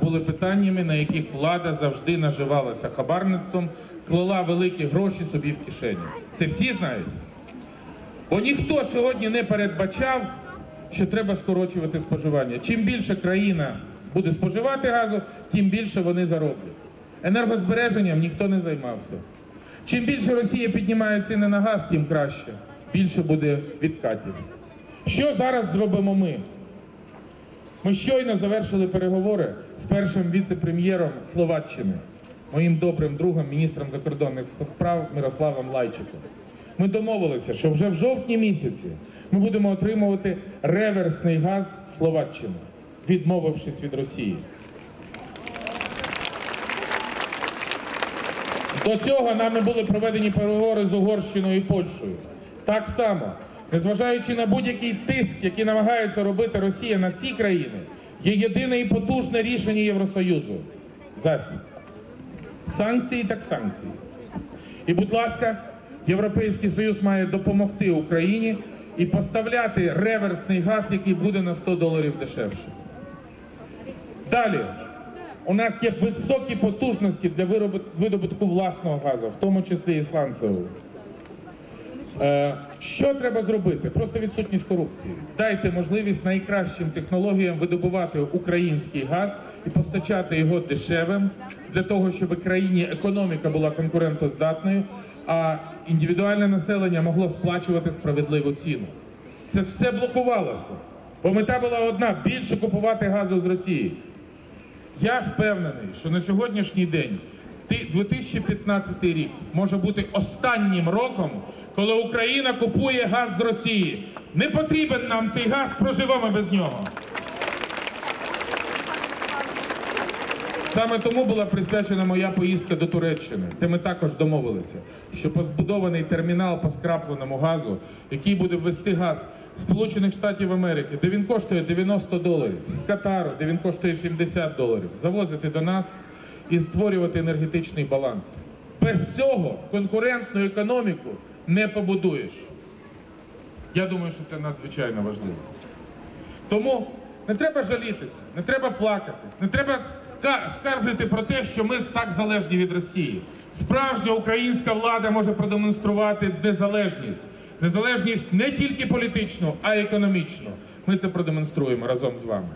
були питаннями, на яких влада завжди наживалася хабарництвом, клала великі гроші собі в кишені. Це всі знають. Бо ніхто сьогодні не передбачав, що треба скорочувати споживання. Чим більше країна буде споживати газу, тим більше вони зароблять. Енергозбереженням ніхто не займався. Чим більше Росія піднімає ціни на газ, тим краще. Більше буде відкатів. Що зараз зробимо ми? Ми щойно завершили переговори з першим віце-прем'єром Словаччини, моїм добрим другом, міністром закордонних справ Мирославом Лайчиком. Ми домовилися, що вже в жовтні місяці ми будемо отримувати реверсний газ Словаччини, відмовившись від Росії. До цього нами були проведені переговори з Угорщиною і Польщею. Так само, незважаючи на будь-який тиск, який намагається робити Росія на ці країни, є єдине і потужне рішення Євросоюзу засіб. Санкції так санкції. І, будь ласка, Європейський Союз має допомогти Україні і поставляти реверсний газ, який буде на 100 доларів дешевше. Далі. У нас є високі потужності для видобутку власного газу, в тому числі і сланцевого. Е, що треба зробити? Просто відсутність корупції. Дайте можливість найкращим технологіям видобувати український газ і постачати його дешевим для того, щоб країні економіка була конкурентоздатною, а індивідуальне населення могло сплачувати справедливу ціну. Це все блокувалося. Бо мета була одна більше купувати газу з Росії. Я впевнений, що на сьогоднішній день 2015 рік може бути останнім роком, коли Україна купує газ з Росії. Не потрібен нам цей газ, проживемо без нього. Саме тому була присвячена моя поїздка до Туреччини, де ми також домовилися, що побудований термінал по скрапленому газу, який буде ввести газ Сполучених Штатів Америки, де він коштує 90 доларів, з Катару, де він коштує 70 доларів, завозити до нас і створювати енергетичний баланс. Без цього конкурентну економіку не побудуєш. Я думаю, що це надзвичайно важливо. Тому не треба жалітися, не треба плакатись, не треба ска- скаржити про те, що ми так залежні від Росії. Справжня українська влада може продемонструвати незалежність. Незалежність не тільки політичну, а й економічну. Ми це продемонструємо разом з вами.